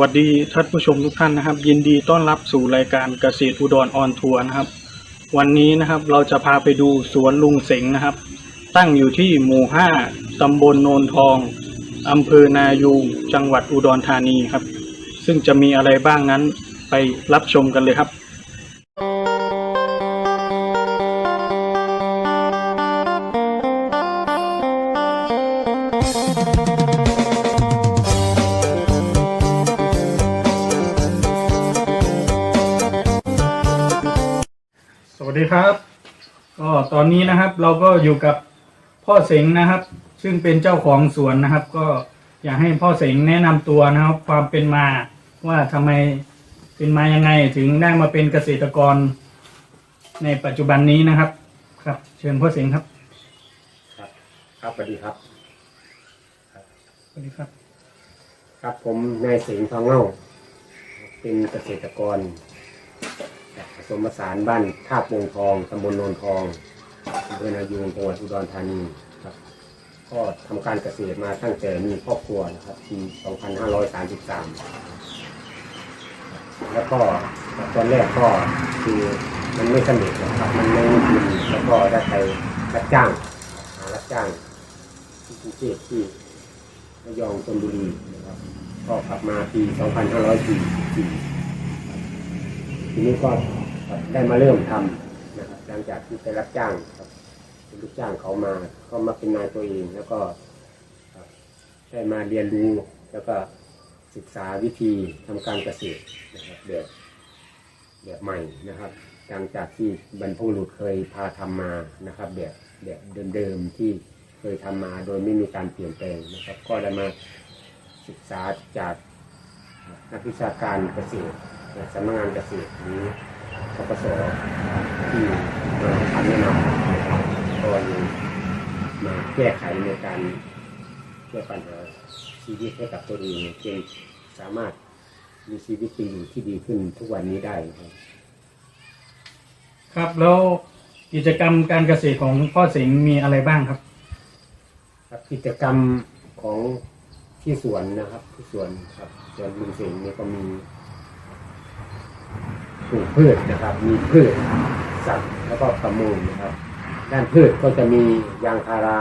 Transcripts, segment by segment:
วัสดีท่านผู้ชมทุกท่านนะครับ ยินดีต้อนรับสู่รายการเกษตรอุดรออนทัวร์นะครับ วันนี้นะครับเราจะพาไปดูสวนลุงเสงนะครับ ตั้งอยู่ที่หมู่5ตำบลโนนทองอำเภอนายูงจังหวัดอุดรธานีครับ ซึ่งจะมีอะไรบ้างนั้นไปรับชมกันเลยครับ อนนี้นะครับ เราก็อยู่กับพ่อเสงนะครับ ซึ่งเป็นเจ้าของสวนนะครับ ก็อยากให้พ่อเสงแนะนำตัวนะครับ ความเป็นมาว่าทำไมเป็นมายังไงถึงได้มาเป็นเกษตรกร ในปัจจุบันนี้นะครับ ครับ เชิญพ่อเสงครับครับครับสวัสดีครับ สวัสดีครับ ครับผมนายสิงห์ทองเง่าเป็นเกษตรกรจากผสมผสานบ้านท่าโป่งทองตำบลโนนทอง อำเภอนายูงจังหวัดอุดรธานีครับ ก็ทำการเกษตรมาตั้งแต่มีครอบครัวนะครับปี 2533 แล้วก็ตอนแรกก็คือมันไม่สำเร็จนะครับ มันไม่มีทุนแล้วก็ได้ไปรับจ้างหารับจ้างที่กรุงเทพที่ระยองชลบุรีนะครับ ก็กลับมาปี 2544 ทีนี้ก็ได้มาเริ่มทำ หลังจากที่ไปรับจ้างครับเป็นลูกจ้างเขามาก็มาเป็นนายตัวเองแล้วก็ได้มาเรียนรู้แล้วก็ศึกษาวิธีทำการเกษตรนะครับแบบแบบใหม่นะครับหลังจากที่บรรพบุรุษเคยพาทำมานะครับแบบแบบเดิมๆที่เคยทำมาโดยไม่มีการเปลี่ยนแปลงนะครับ ก็ได้มาศึกษาจากนักวิชาการเกษตรสำนักงานเกษตรหรือปปสที่ มาทำแนะนำนะครับก็เลยมาแก้ไขในการแก้ปัญหาชีวิตให้กับตัวเองจนสามารถมีชีวิตเป็นอยู่ที่ดีขึ้นทุกวันนี้ได้ครับครับแล้วกิจกรรมการเกษตรของพ่อเสงมีอะไรบ้างครับ ครับกิจกรรมของที่สวนนะครับ ที่สวนครับสวนลุงเสงเนี่ยก็มีปลูกพืชนะครับ มีพืชสัตว์ แล้วก็ประมูลนะครับ ด้านพืชก็จะมียางพารา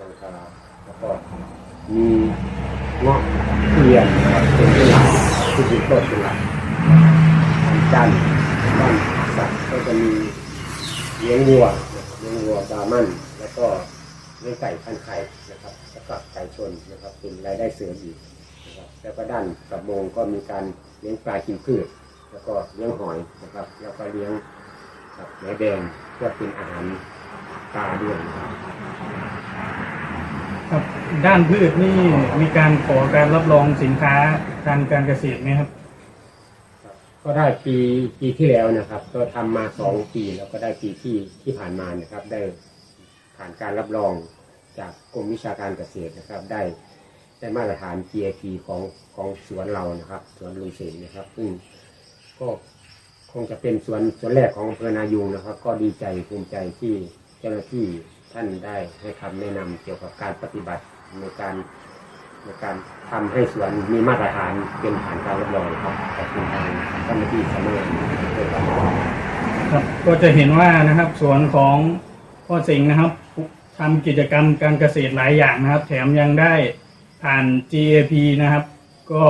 ยางพารา แล้วก็มีเงาะทุเรียนนะครับเป็นที่หลักที่เป็นต้นเป็นหลักด้านจันทร์ด้านสัตว์ก็จะมีเลี้ยงวัวเลี้ยงวัวบามัน แล้วก็เลี้ยงไก่พันไข่นะครับแล้วก็ไก่ชนนะครับเป็นรายได้เสริมอีกนะครับแล้วก็ด้านประมงก็มีการเลี้ยงปลากินพืช แล้วก็เลี้ยงหอยนะครับ แล้วก็เลี้ยง ครับแหนแดงเพื่อเป็นอาหารปลาด้วยนะครับครับด้านพืชนี่มีการขอการรับรองสินค้าทางการเกษตรไหมครับครับ ก็ได้ปีปีที่แล้วนะครับ ก็ทำมาสองปีแล้วก็ได้ปีที่ที่ผ่านมานะครับ ได้ผ่านการรับรองจากกรมวิชาการเกษตรนะครับ ได้ได้มาตรฐาน GAP ของของสวนเรานะครับ สวนลุงเสนนะครับ ซึ่งก็ คงจะเป็นสวนส่วนแรกของอำเภอนายูงนะครับ ก็ดีใจภูมิใจที่เจ้าหน้าที่ท่านได้ให้คำแนะนำเกี่ยวกับการปฏิบัติในการในการทำให้สวนมีมาตรฐานเป็นผ่านการรับรองครับขอบคุณทางเจ้าหน้าที่สำนักงานด้วยครับครับก็จะเห็นว่านะครับสวนของพ่อสิงห์นะครับทำกิจกรรมการเกษตรหลายอย่างนะครับ แถมยังได้ผ่าน GAP นะครับ ก็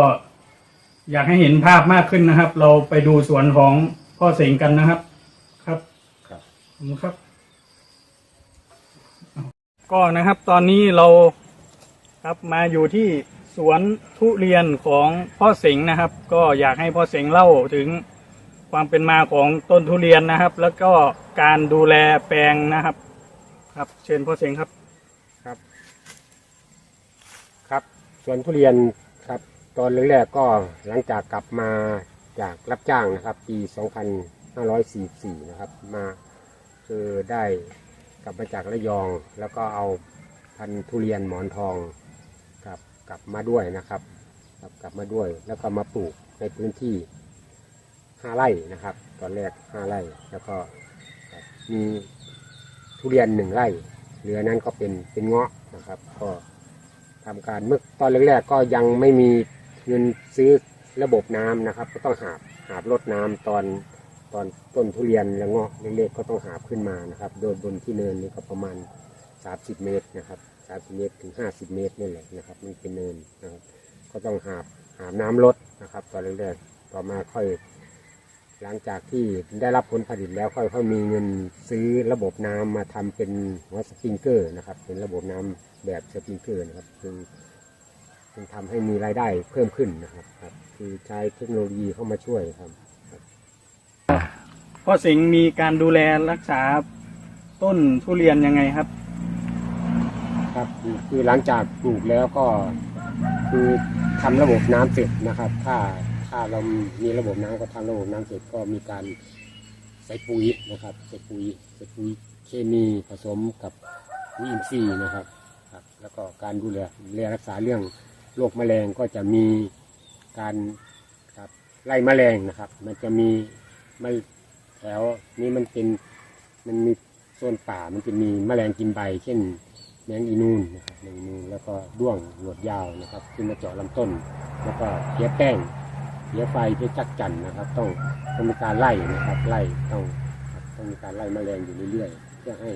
อยากให้เห็นภาพมากขึ้นนะครับ เราไปดูสวนของพ่อสิงห์กันนะครับ ครับครับขอบคุณครับ ก็นะครับตอนนี้เราครับมาอยู่ที่สวนทุเรียนของพ่อสิงห์นะครับ ก็อยากให้พ่อสิงห์เล่าถึงความเป็นมาของต้นทุเรียนนะครับ แล้วก็การดูแลแปลงนะครับ ครับเชิญพ่อเสงครับครับ ครับ สวนทุเรียนครับ ตอนแรกๆก็หลังจากกลับมาจากรับจ้างนะครับ ปี 2544 นะครับ มาคือได้กลับมาจากระยอง แล้วก็เอาพันธุ์ทุเรียนหมอนทองครับกลับมาด้วยนะครับครับกลับมาด้วย แล้วก็มาปลูกในพื้นที่ 5 ไร่นะครับ ตอนแรก 5 ไร่ แล้วก็มีทุเรียนหนึ่งไร่ เหลือนั้นก็เป็นเป็นเงาะนะครับ ก็ทำการเมื่อตอนแรกๆก็ยังไม่มี เงินซื้อระบบน้ำนะครับ ก็ต้องหาบหาบลดน้ำตอนตอนต้นทุเรียนแล้วงอกเล็กๆก็ต้องหาบขึ้นมานะครับ โดยบนที่เนินนี่ก็ประมาณ 30 เมตรนะครับ30เมตรถึง 50 เมตรนี่แหละนะครับมันเป็นเนินนะครับก็ต้องหาบหาบน้ำลดนะครับ ตอนแรกๆต่อมาค่อย หลังจากที่ได้รับผลผลิตแล้วค่อยเขามีเงินซื้อระบบน้ำมาทำเป็นหัวสปริงเกอร์นะครับ เป็นระบบน้ำแบบสปริงเกอร์นะครับซึ่ง ซึ่งทำให้มีรายได้เพิ่มขึ้นนะครับครับ คือใช้เทคโนโลยีเข้ามาช่วยครับพ่อเสงมีการดูแลรักษาต้นทุเรียนยังไงครับ ครับคือคือหลังจากปลูกแล้วก็คือทำระบบน้ำเสร็จนะครับ ถ้าถ้าเรามีระบบน้ำก็ทำระบบน้ำเสร็จก็มีการใส่ปุ๋ยนะครับใส่ปุ๋ยใส่ปุ๋ยเคมีผสมกับปุ๋ยอินทรีย์นะครับครับ แล้วก็การดูแลดูแลรักษาเรื่อง โรคแมลงก็จะมีการครับไล่แมลงนะครับ มันจะมีไม่แถวนี้มันเป็นมันมีโซนป่ามันจะมีแมลงกินใบ เช่นแมงอีนูนนะครับแมงอีนูนแล้วก็ด้วงหนวดยาวนะครับขึ้นมาเจาะลำต้น แล้วก็เพี้ยแป้งเพี้ยไฟเพี้ยจักจั่นนะครับ ต้องต้องมีการไล่นะครับไล่ต้องต้องมีการไล่แมลงอยู่เรื่อยๆ เพื่อให้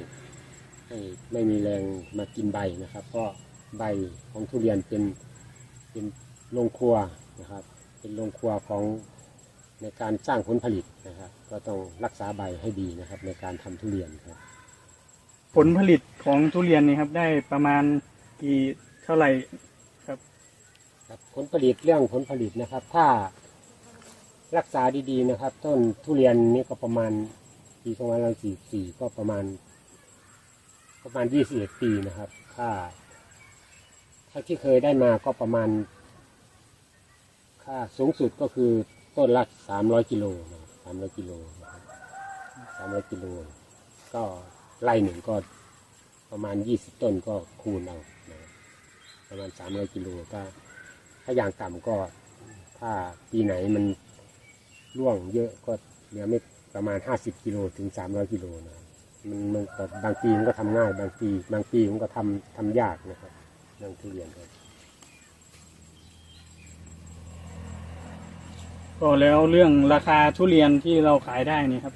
ให้ไม่มีแรงมากินใบนะครับเพราะใบของทุเรียนเป็น เป็นโรงครัวนะครับ เป็นโรงครัวของในการสร้างผลผลิตนะครับ ก็ต้องรักษาใบให้ดีนะครับ ในการทำทุเรียนครับ ผลผลิตของทุเรียนนี่ครับ ได้ประมาณกี่เท่าไหร่ครับครับ ผลผลิตเรื่องผลผลิตนะครับ ถ้ารักษาดีๆนะครับ ต้นทุเรียนนี่ก็ประมาณปีสองพันสี่สี่ก็ประมาณ ประมาณยี่สิบเอ็ดปีนะครับ ถ้า ถ้าที่เคยได้มาก็ประมาณ ค่าสูงสุดก็คือต้นละสามร้อยกิโลสามร้อยกิโลสามร้อยกิโล ก็ไร่หนึ่งก็ประมาณยี่สิบต้นก็คูณเอานะประมาณสามร้อยกิโลถ้าถ้าอย่างต่ำก็ถ้าปีไหนมันร่วงเยอะก็เหลือไม่ประมาณห้าสิบกิโลถึงสามร้อยกิโลนะมันมันก็บางปีมันก็ทำง่ายบางปี บางปีมันก็ทำทำยากนะครับ เรื่องทุเรียนครับ ก็แล้วเรื่องราคาทุเรียนที่เราขายได้นี่ครับ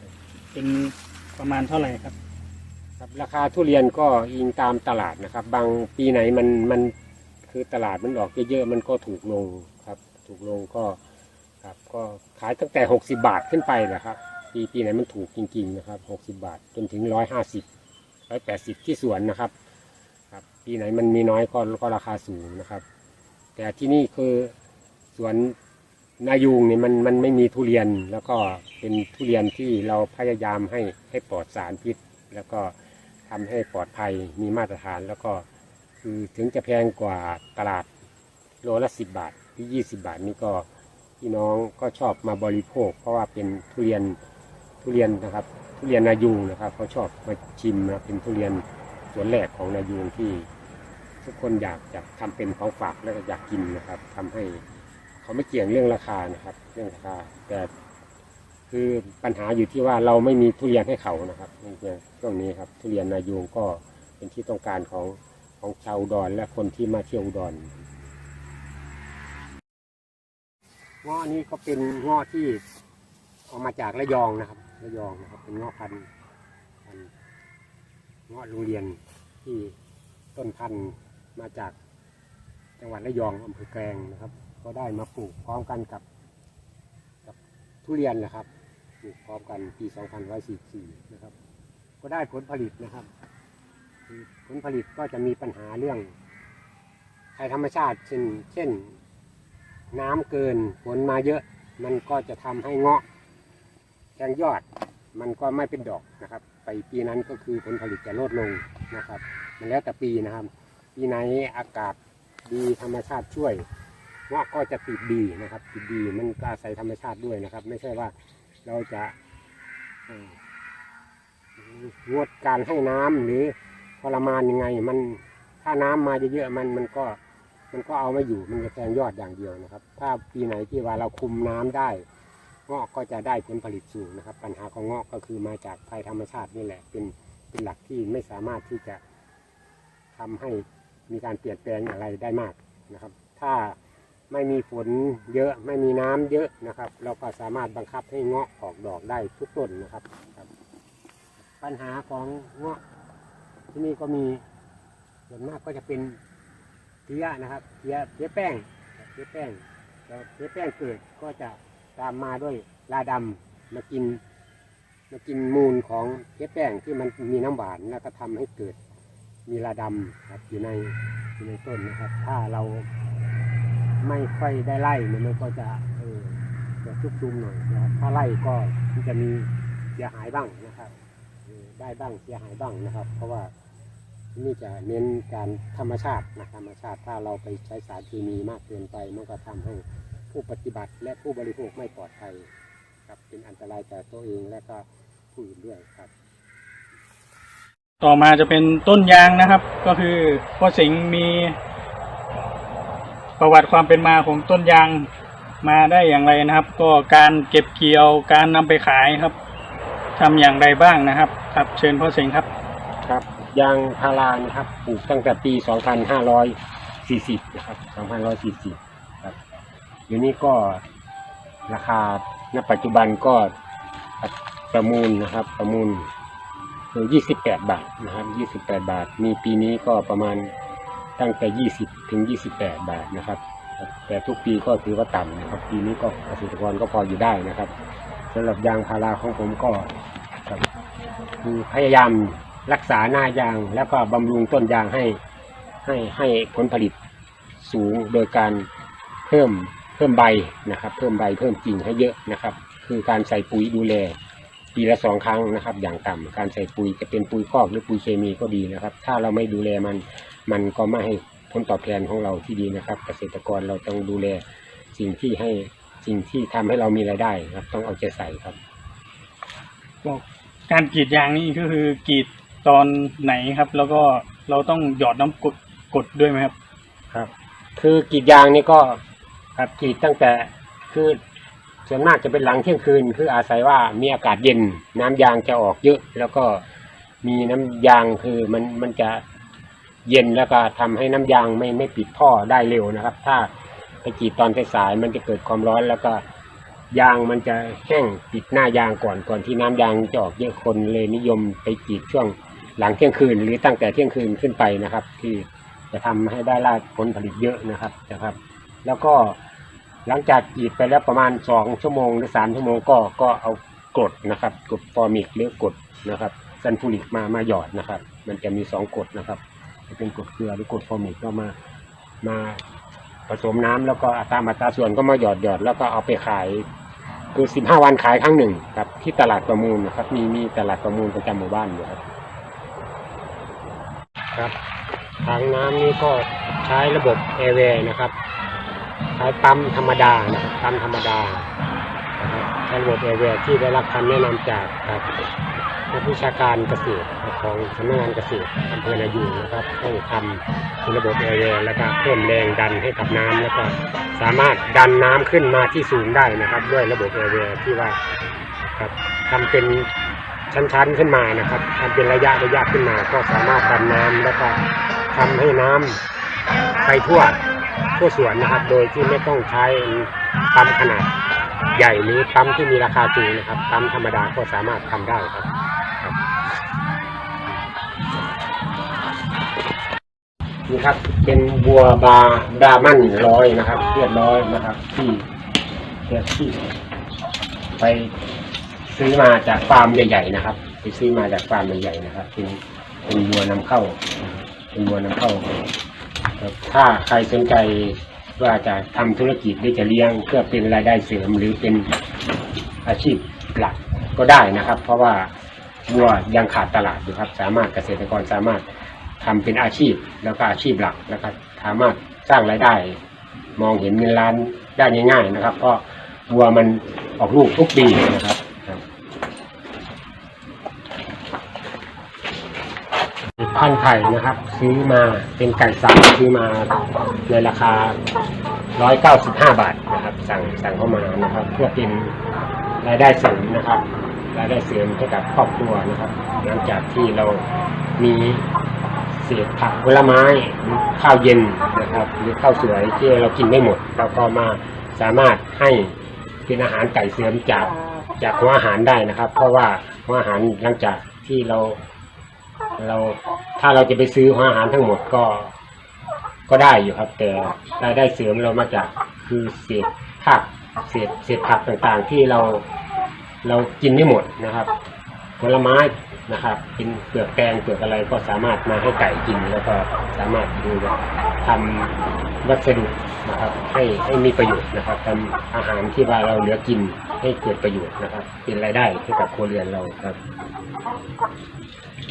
เป็นประมาณเท่าไหร่ครับ ครับ ราคาทุเรียนก็อิงตามตลาดนะครับ บางปีไหนมันมันคือตลาดมันออกเยอะๆมันก็ถูกลงครับ ถูกลงก็ครับ ก็ขายตั้งแต่หกสิบาทขึ้นไปแหละครับ ปีปีไหนมันถูกจริง ๆ นะครับหกสิบาทจนถึงร้อยห้าสิบร้อยแปดสิบที่สวนนะครับครับ ปีไหนมันมีน้อยก็ก็ราคาสูงนะครับ แต่ที่นี่คือสวนนายูงเนี่ยมันมันไม่มีทุเรียนแล้วก็เป็นทุเรียนที่เราพยายามให้ให้ปลอดสารพิษ แล้วก็ทำให้ปลอดภัยมีมาตรฐานแล้วก็คือถึงจะแพงกว่าตลาดโลละสิบบาทหรือยี่สิบาทนี่ก็พี่น้องก็ชอบมาบริโภค เพราะว่าเป็นทุเรียนทุเรียนนะครับ ทุเรียนนายูงนะครับเขาชอบมาชิมนะเป็นทุเรียนสวนแรกของนายูงที่ ทุกคนอยากจะทำเป็นของฝากแล้วก็อยากกินนะครับทำให้เขาไม่เกี่ยงเรื่องราคานะครับ เรื่องราคา แต่คือปัญหาอยู่ที่ว่าเราไม่มีทุเรียนให้เขานะครับนี่คือช่วงนี้ครับ ทุเรียนนายูงก็เป็นที่ต้องการของของชาวดอุดรและคนที่มาเที่ยวดอุดรง้อนี้ก็เป็นง้อที่เอามาจากระยองนะครับ ระยองนะครับ เป็นง้อพันธุ์พันธุ์ง้อโรงเรียนที่ต้นพันธุ์ มาจากจังหวัดระยองอำเภอแกลงนะครับ ก็ได้มาปลูกพร้อมกันกับกับทุเรียนนะครับปลูกพร้อมกันปี 2544 นะครับ ก็ได้ผลผลิตนะครับ ผลผลิตก็จะมีปัญหาเรื่องภัยธรรมชาติ เช่น เช่น น้ำเกินฝนมาเยอะ มันก็จะทำให้เงาะแทงยอดมันก็ไม่เป็นดอกนะครับ ไปปีนั้นก็คือผลผลิตจะลดลงนะครับ มันแล้วแต่ปีนะครับ ปีไหนอากาศดีธรรมชาติช่วยงาะก็จะติดดีนะครับ ติดดีมันก็อาศัยธรรมชาติด้วยนะครับ ไม่ใช่ว่าเราจะงดการให้น้ำหรือทรมานยังไง มันถ้าน้ำมาเยอะๆมันมันก็มันก็เอาไม่อยู่มันจะแทงยอดอย่างเดียวนะครับ ถ้าปีไหนที่ว่าเราคุมน้ำได้งาะก็จะได้ผลผลิตสูงนะครับ ปัญหาของงาะก็คือมาจากภัยธรรมชาตินี่แหละ เป็นเป็นหลักที่ไม่สามารถที่จะทำให้ มีการเปลี่ยนแปลงอะไรได้มากนะครับ ถ้าไม่มีฝนเยอะไม่มีน้ำเยอะนะครับ เราก็สามารถบังคับให้เงาะออกดอกได้ทุกต้นนะครับรบปัญหาของเงาะที่นี่ก็มีส่วนมากก็จะเป็นเพี้ยนะครับเพี้ยเพี้ยแป้งเพี้ยแป้งแล้วเพี้ยแป้งเกิดก็จะตามมาด้วยลาดำมากินมากินมูลของเพี้ยแป้งที่มันมีน้ำหวานแล้วก็ทำให้เกิด มีลาดำครับอยู่ในอยู่ในต้นนะครับ ถ้าเราไม่ค่อยได้ไล่เนี่ยมันก็จะเออจะชุกชุมหน่อยนะครับถ้าไล่ก็มันจะมีเสียหายบ้างนะครับได้บ้างเสียหายบ้างนะครับ เพราะว่านี่จะเน้นการธรรมชาตินะธรรมชาติถ้าเราไปใช้สารเคมีมากเกินไปมันก็ทำให้ผู้ปฏิบัติและผู้บริโภคไม่ปลอดภัยครับเป็นอันตรายแก่ตัวเองและก็ผู้อื่นด้วยครับ ต่อมาจะเป็นต้นยางนะครับ ก็คือพ่อสิงห์มีประวัติความเป็นมาของต้นยางมาได้อย่างไรนะครับ ก็การเก็บเกี่ยวการนำไปขายครับทำอย่างไรบ้างนะครับ ครับเชิญพ่อสิงห์ครับครับ ยางพารานะครับปลูกตั้งแต่ปี 2540 นะครับ 2540 ครับเดี๋ยวนี้ก็ราคาณปัจจุบันก็ประมูลนะครับ ประมูล คือ28บาทนะครับ28บาท มีปีนี้ก็ประมาณตั้งแต่20ถึง28บาทนะครับ แต่ทุกปีก็ถือว่าต่ำนะครับ ปีนี้ก็เกษตรกรก็พออยู่ได้นะครับสำหรับยางพาราของผมก็คือพยายามรักษาหน้ายางแล้วก็บำรุงต้นยางให้ให้ให้ผลผลิตสูงโดยการเพิ่มเพิ่มใบนะครับ เพิ่มใบเพิ่มกิ่งให้เยอะนะครับ คือการใส่ปุ๋ยดูแล ปีละสองครั้งนะครับ อย่างต่ำการใส่ปุ๋ยจะเป็นปุ๋ยคอกหรือปุ๋ยเคมีก็ดีนะครับ ถ้าเราไม่ดูแลมันมันก็ไม่ให้ผลตอบแทนของเราที่ดีนะครับ เกษตรกรเราต้องดูแลสิ่งที่ให้สิ่งที่ทำให้เรามีรายได้ครับ ต้องเอาใจใส่ครับบอกการกรีดยางนี่ก็คือกรีดตอนไหนครับ แล้วก็เราต้องหยอดน้ำกรดกรดด้วยไหมครับ ครับ คือกรีดยางนี่ก็ครับกรีดตั้งแต่คือ ส่วนมากจะเป็นหลังเที่ยงคืน คืออาศัยว่ามีอากาศเย็น น้ำยางจะออกเยอะ แล้วก็มีน้ำยางคือมันมันจะเย็นแล้วก็ทำให้น้ำยางไม่ไม่ปิดท่อได้เร็วนะครับ ถ้าไปกรีดตอนสายๆมันจะเกิดความร้อนแล้วก็ยางมันจะแห้งปิดหน้ายางก่อนก่อนที่น้ำยางจะออกเยอะคนเลยนิยมไปกรีดช่วงหลังเที่ยงคืน หรือตั้งแต่เที่ยงคืนขึ้นไปนะครับ ที่จะทำให้ได้ราผลผลิตเยอะนะครับนะครับ แล้วก็ หลังจากกรีดไปแล้วประมาณสองชั่วโมงหรือสามชั่วโมงก็ก็เอากรดนะครับกรดฟอร์มิกหรือกรดนะครับซันฟูริกมามาหยอดนะครับ มันจะมีสองกรดนะครับจะเป็นกรดเกลือหรือกรดฟอร์มิกก็มามาผสมน้ำแล้วก็ตามอัตราส่วนก็มาหยอดหยอดแล้วก็เอาไปขาย คือสิบห้าวันขายครั้งหนึ่งครับ ที่ตลาดประมูลนะครับ มีมีตลาดประมูลประจำหมู่บ้านอยู่ครับครับทางน้ำนี้ก็ใช้ระบบแอร์เวย์นะครับ ใช้ปั๊มธรรมดานะครับปั๊มธรรมดานะครับใช้ระบบแอร์เวย์ที่ได้รับคำแนะนำจากครับนักวิชาการเกษตรของสำนักงานเกษตรอำเภอนายูงนะครับให้ทำระบบแอร์เวย์แล้วก็เพิ่มแรงดันให้กับน้ำแล้วก็สามารถดันน้ำขึ้นมาที่สูงได้นะครับ ด้วยระบบแอร์เวย์ที่ว่าครับทำเป็นชั้นๆขึ้นมานะครับทำเป็นระยะระยะขึ้นมา ก็สามารถดันน้ำแล้วก็ทำให้น้ำไปทั่ว ทั่วสวนนะครับ โดยที่ไม่ต้องใช้ปั๊มขนาดใหญ่หรือปั๊มที่มีราคาสูงนะครับปั๊มธรรมดาก็สามารถทำได้ครับครับนี่ครับ เป็นบัวบาดามันร้อยนะครับเรียบร้อยนะครับที่เที่ไปซื้อมาจากฟาร์มใหญ่ ๆ นะครับ ไปซื้อมาจากฟาร์มใหญ่ๆนะครับเป็นเป็นวัวนำเข้า เป็นวัวนำเข้า ครับ ถ้าใครสนใจว่าจะทำธุรกิจหรือจะเลี้ยงเพื่อเป็นรายได้เสริมหรือเป็นอาชีพหลักก็ได้นะครับ เพราะว่าวัวยังขาดตลาดอยู่ครับ สามารถเกษตรกรสามารถทำเป็นอาชีพแล้วก็อาชีพหลักแล้วก็สามารถสร้างรายได้ มองเห็นเงินล้านได้ง่ายๆนะครับ เพราะวัวมันออกลูกทุกปีนะครับครับ พันไข่นะครับ ซื้อมาเป็นไก่สับซื้อมาในราคา 195 บาทนะครับ สั่งสั่งเข้ามานะครับ เพื่อเป็นรายได้เสริมนะครับ รายได้เสริมให้กับครอบครัวนะครับ หลังจากที่เรามีเศษผักผลไม้ข้าวเย็นนะครับหรือข้าวสวยที่เรากินไม่หมด เราก็มาสามารถให้เป็นอาหารไก่เสริมจากจากหัวอาหารได้นะครับ เพราะว่าหัวอาหารหลังจากที่เรา เราถ้าเราจะไปซื้อหัวอาหารทั้งหมดก็ก็ได้อยู่ครับ แต่รายได้เสริมเรามาจากคือเศษผักเศษเศษผักต่างๆ ที่เราเรากินไม่หมดนะครับผลไม้นะครับเป็นเปลือกแตงเปลือกอะไรก็สามารถมาให้ไก่กินแล้วก็สามารถดูว่าทำวัสดุนะครับ ให้ให้มีประโยชน์นะครับทำอาหารที่ว่าเราเหลือกินให้เกิดประโยชน์นะครับ เป็นรายได้ให้กับครัวเรือนเราครับ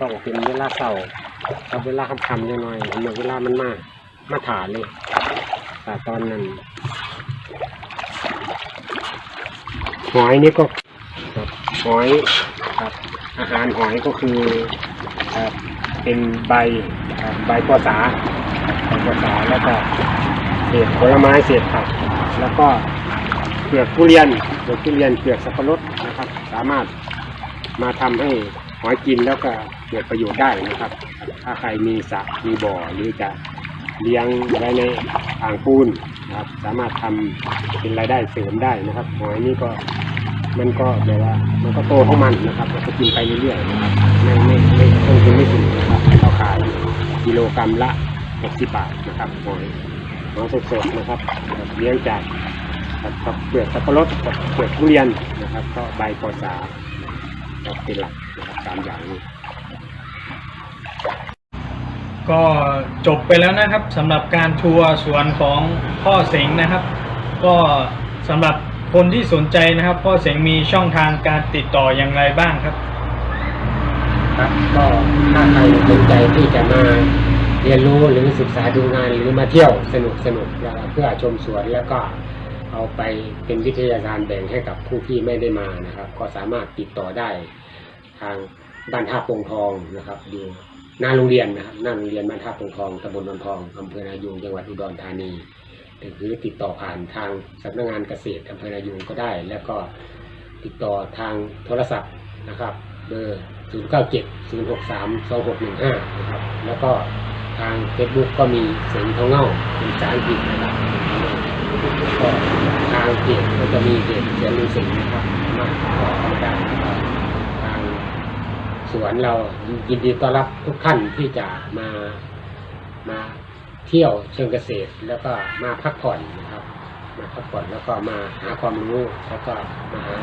ต้องเป็นเวลาเศร้ากับเวลาคำคำๆยังน้อยเมื่อเวลามันมามาถานเลยแต่ตอนนั้นหอยนี่ก็หอยครับอาหารหอยก็คือครับเป็นใบครับใบปอสาใบปอสาแล้วก็เศษผลไม้เศษผักแล้วก็เปลือกทุเรียนเปลือกทุเรียนเปลือกสับปะรดนะครับ สามารถมาทำให้ หอยกินแล้วก็เกิดประโยชน์ได้นะครับ ถ้าใครมีสระมีบ่อหรือจะเลี้ยงไว้ในอ่างปูนนะครับ สามารถทำเป็นรายได้เสริมได้นะครับหอยนี่ก็มันก็แบบว่ามันก็โตของมันนะครับก็กินไปเรื่อยๆนะครับไม่ไม่ไม่ต้นทุนไม่สูงนะครับเราขายกิโลกรัมละ60บาทนะครับหอยหอยสดๆนะครับเลี้ยงจากกับเปลือกสับปะรดกับเปลือกทุเรียนนะครับ ก็ใบปอสาเป็นหลัก นะครับตามอย่างนี้ก็จบไปแล้วนะครับสำหรับการทัวร์สวนของพ่อเสงนะครับ ก็สำหรับคนที่สนใจนะครับ พ่อเสงมีช่องทางการติดต่ออย่างไรบ้างครับ ครับก็ถ้าใครสนใจที่จะมาเรียนรู้หรือศึกษาดูงานหรือมาเที่ยวสนุกสนุกแล้วก็เพื่อชมสวนแล้วก็เอาไปเป็นวิทยาทานแบ่งให้กับผู้ที่ไม่ได้มานะครับ ก็สามารถติดต่อได้ ทางบ้านท่าปงทองนะครับอยู่หน้าโรงเรียนนะครับหน้าโรงเรียนบ้านท่าปงทองตำบลนนทองอำเภอนายูงจังหวัดอุดรธานีหรือติดต่อผ่านทางสำนักงานเกษตรอำเภอนายูงก็ได้ แล้วก็ติดต่อทางโทรศัพท์นะครับเบอร์ 0 9 7 0 6 3 2 6 1 5 นะครับ แล้วก็ทาง Facebook ก็มีเสียงเทาเง่าเป็นภาษาอังกฤษนะครับก็ทางเพจก็จะมีเพจเสียงลือสิงนะครับสามาติดต่อเข้ามาได้นะครับ สวนเรายินดีต้อนรับทุกท่านที่จะมามาเที่ยวเชิงเกษตร แล้วก็มาพักผ่อนนะครับ มาพักผ่อนแล้วก็มาหาความรู้แล้วก็มาหา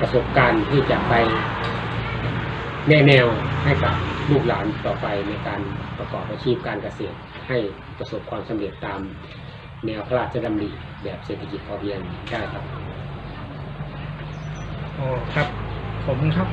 ประสบการณ์ที่จะไปแนแนวให้กับลูกหลานต่อไปในการประกอบอาชีพการเกษตร ให้ประสบความสำเร็จตามแนวพระราชดำริแบบเศรษฐกิจพอเพียงได้ครับโอ้ครับ ผมครับ